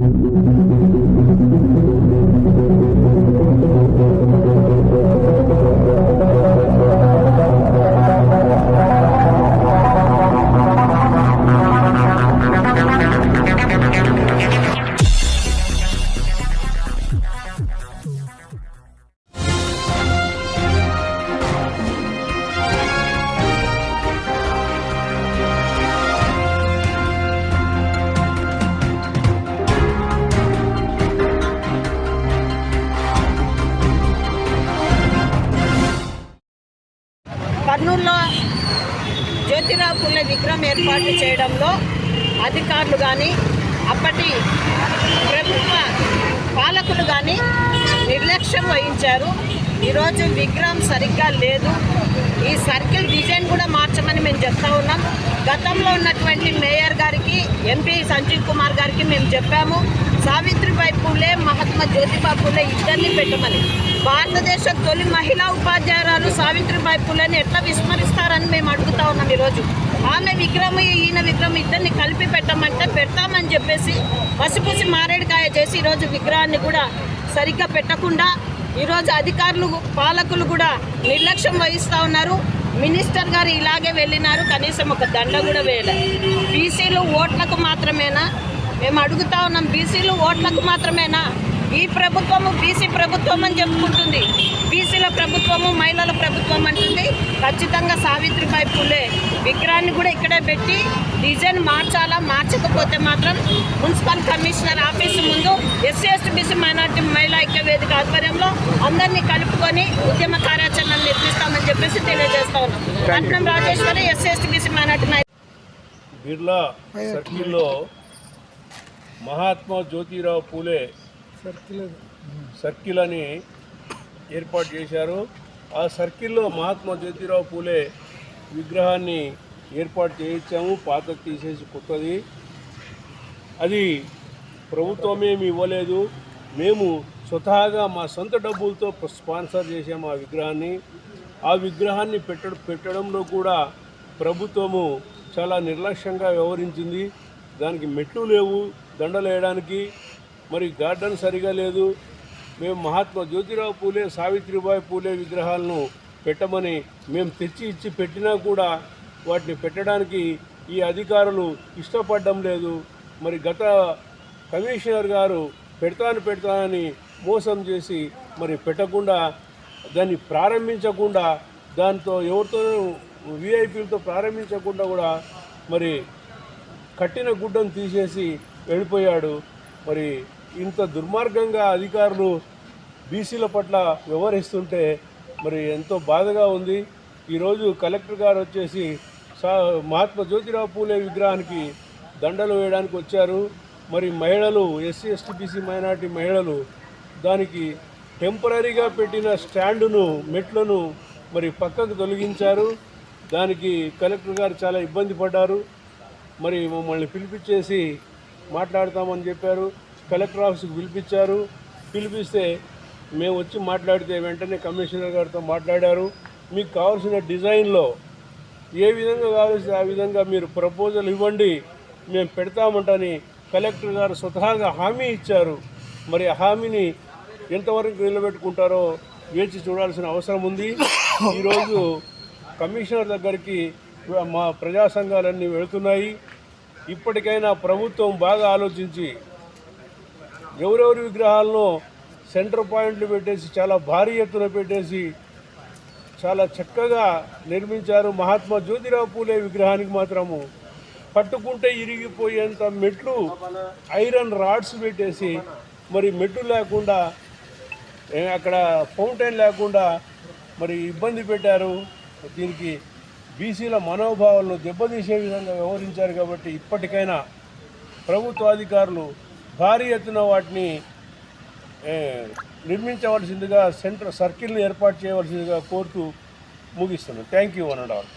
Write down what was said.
Mm-hmm. కర్నూలులో జ్యోతిరావు పుల్లె విగ్రహం ఏర్పాటు చేయడంలో అధికారులు కానీ అప్పటి ప్రభుత్వ పాలకులు కానీ నిర్లక్ష్యం వహించారు. ఈరోజు విగ్రహం సరిగ్గా లేదు. ఈ సర్కిల్ డిజైన్ కూడా మార్చమని మేము చెప్తా ఉన్నాం. గతంలో ఉన్నటువంటి మేయర్ గారికి ఎంపీ సంజీవ్ కుమార్ గారికి మేము చెప్పాము. సావిత్రిబాయి పూలే మహాత్మా జ్యోతిబా పూలే ఇద్దరిని పెట్టమని. భారతదేశ తొలి మహిళా ఉపాధ్యాయురాలు సావిత్రిబాయి పూలేని ఎట్లా విస్మరిస్తారని మేము అడుగుతా ఉన్నాం ఈరోజు. ఆమె విగ్రహం ఈయన విగ్రహం ఇద్దరిని కలిపి పెట్టమంటే పెడతామని చెప్పేసి పసిపూసి మారేడుకాయ చేసి ఈరోజు విగ్రహాన్ని కూడా సరిగ్గా పెట్టకుండా ఈరోజు అధికారులు పాలకులు కూడా నిర్లక్ష్యం వహిస్తూ ఉన్నారు. మినిస్టర్ గారు ఇలాగే వెళ్ళినారు. కనీసం ఒక దండ కూడా వేయలేదు బీసీలు ఓట్లకు మాత్రమేనా? మేము అడుగుతా ఉన్నాం. బీసీలు ఓట్లకు మాత్రమేనా? ఈ ప్రభుత్వము బీసీ ప్రభుత్వం అని చెప్పుకుంటుంది. బీసీల ప్రభుత్వము మహిళల ప్రభుత్వం అంటుంది. ఖచ్చితంగా సావిత్రిబాయి పూలే విగ్రహాన్ని కూడా ఇక్కడే పెట్టి డిజైన్ మార్చాలా? మార్చకపోతే మాత్రం మున్సిపల్ కమిషనర్ ఆఫీసు ముందు ఎస్సీ ఎస్టీ బీసీ మైనార్టీ మహిళా ఐక్య వేదిక ఆధ్వర్యంలో అందరినీ కలుపుకొని ఉద్యమ కార్యాచరణ నిర్మిస్తామని చెప్పేసి తెలియజేస్తా ఉన్నాం. Patnam Rajeshwari SC ST BC minority మహిళా బిర్లా సర్కిల్లో మహాత్మా జ్యోతిరావు పూలే సర్కిల్ అని ఏర్పాటు చేశారు. ఆ సర్కిల్లో మహాత్మా జ్యోతిరావు పూలే విగ్రహాన్ని ఏర్పాటు చేయించాము పాత తీసేసి కొత్తది. అది ప్రభుత్వమేమి ఇవ్వలేదు. మేము స్వతహాగా మా సొంత డబ్బులతో స్పాన్సర్ చేసాము ఆ విగ్రహాన్ని. ఆ విగ్రహాన్ని పెట్ట పెట్టడంలో కూడా ప్రభుత్వము చాలా నిర్లక్ష్యంగా వ్యవహరించింది. దానికి మెట్లు లేవు దండలు వేయడానికి మరి గార్డెన్ సరిగా లేదు. మేము మహాత్మా జ్యోతిరావు పూలే సావిత్రిబాయి పూలే విగ్రహాలను పెట్టమని మేము తెచ్చి ఇచ్చి పెట్టినా కూడా వాటిని పెట్టడానికి ఈ అధికారులు ఇష్టపడడం లేదు. మరి గత కమిషనర్ గారు పెడతాను పెడతానని మోసం చేసి మరి పెట్టకుండా దాన్ని ప్రారంభించకుండా దాంతో ఎవరితోనూ విఐపీలతో ప్రారంభించకుండా కూడా మరి కట్టిన గుడ్డను తీసేసి వెళ్ళిపోయాడు. మరి ఇంత దుర్మార్గంగా అధికారులు బీసీల పట్ల వ్యవహరిస్తుంటే మరి ఎంతో బాధగా ఉంది. ఈరోజు కలెక్టర్ గారు వచ్చేసి సా మహాత్మా జ్యోతిరావు పూలే విగ్రహానికి దండలు వేయడానికి వచ్చారు. మరి మహిళలు ఎస్సీ ఎస్టీ బీసీ మైనార్టీ మహిళలు దానికి టెంపరీగా పెట్టిన స్టాండును మెట్లను మరి పక్కకు తొలగించారు. దానికి కలెక్టర్ గారు చాలా ఇబ్బంది పడ్డారు. మరి మమ్మల్ని పిలిపించేసి మాట్లాడతామని చెప్పారు. కలెక్టర్ ఆఫీస్కి పిలిపించారు. పిలిపిస్తే మేము వచ్చి మాట్లాడితే వెంటనే కమిషనర్ గారితో మాట్లాడారు. మీకు కావాల్సిన డిజైన్లో ఏ విధంగా కావాల్సి ఆ విధంగా మీరు ప్రపోజల్ ఇవ్వండి మేము పెడతామంటని కలెక్టర్ గారు స్వతహాగా హామీ ఇచ్చారు. మరి ఆ హామీని ఎంతవరకు నిలబెట్టుకుంటారో వేచి చూడాల్సిన అవసరం ఉంది. ఈరోజు కమిషనర్ దగ్గరికి మా ప్రజా సంఘాలన్నీ వెళుతున్నాయి. ఇప్పటికైనా ప్రభుత్వం బాగా ఆలోచించి ఎవరెవరి విగ్రహాల్లో సెంటర్ పాయింట్లు పెట్టేసి చాలా భారీ ఎత్తున పెట్టేసి చాలా చక్కగా నిర్మించారు మహాత్మా జ్యోతిరావు పూలే విగ్రహానికి మాత్రము. పట్టుకుంటే ఇరిగిపోయేంత మెట్లు ఐరన్ రాడ్స్ పెట్టేసి మరి మెట్లు లేకుండా అక్కడ ఫౌంటైన్ లేకుండా మరి ఇబ్బంది పెట్టారు. దీనికి బీసీల మనోభావాలను దెబ్బతీసే విధంగా వ్యవహరించారు కాబట్టి ఇప్పటికైనా ప్రభుత్వ అధికారులు భారీ ఎత్తున వాటిని నిర్మించవలసిందిగా సెంటర్ సర్కిల్ని ఏర్పాటు చేయవలసిందిగా కోరుతూ ముగిస్తున్నాను. Thank you one and all